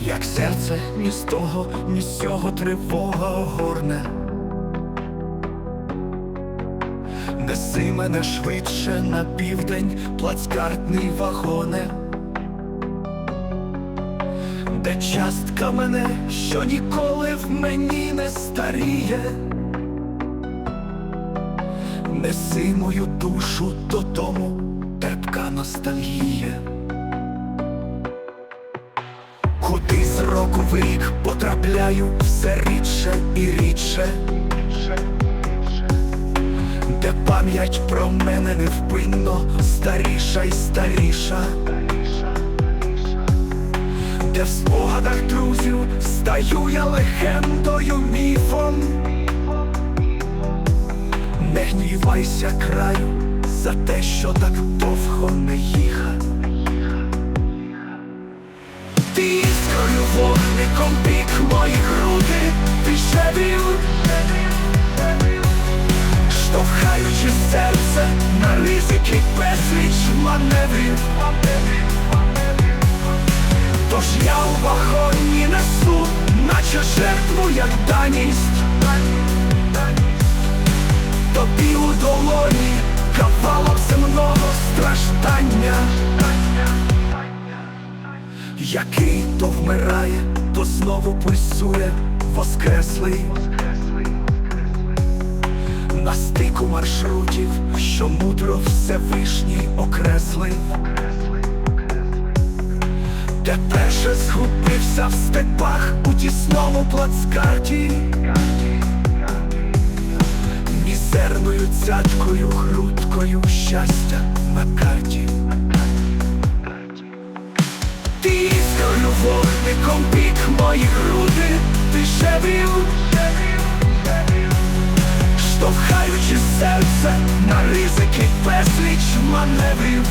як серце ні з того, ні з цього тривога горне. Неси мене швидше на південь, плацкартний вагоне, де частка мене, що ніколи в мені не старіє. Неси мою душу додому, терпка ностальгія. Року потрапляю все рідше і рідше, де пам'ять про мене невпинно старіша й старіша, де в спогадах друзів стаю я легендою міфом. Не гнівайся краю за те, що так довго не їхав. Вогником пік мої груди, ти шевів, штовхаючи серце на ризики безліч маневрів. Тож я у вагоні несу, наче жертву, як даність. Тобі у долоні кавалок земного страждання, який то вмирає, то знову пульсує воскреслий. На стику маршрутів, що мудро Всевишній окреслив, де перше згубився в степах у тісному плацкарті мої груди, ти шевів, штовхаючи серце на ризики безліч маневрів.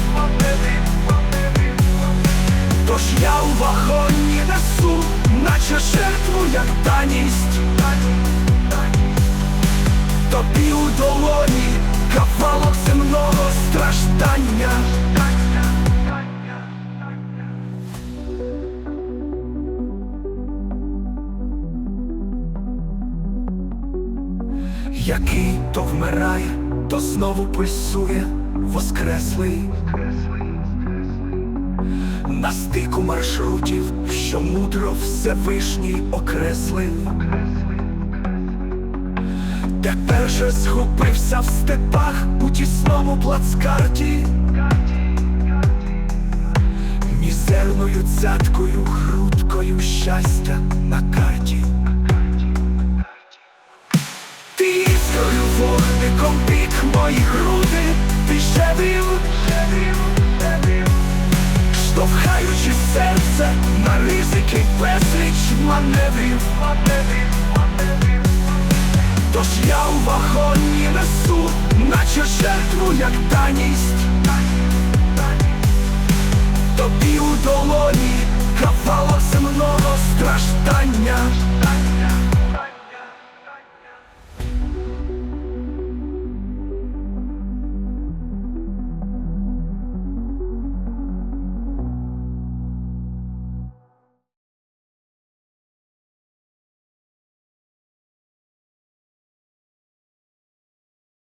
Тож я у вагоні несу, наче жертву, як даність. Тобі у долоні кавалок земного страждання. Який то вмирає, то знову пульсує воскреслий на стику маршрутів, що мудро Всевишній окреслив. Тепер же згубився в степах у тісному плацкарті, мізерною цяткою, грудкою щастя на карті. Мої груди, ти шевів, штовхаючи серце на ризики безліч маневрів. Тож я у вагоні несу, наче жертву, як даність.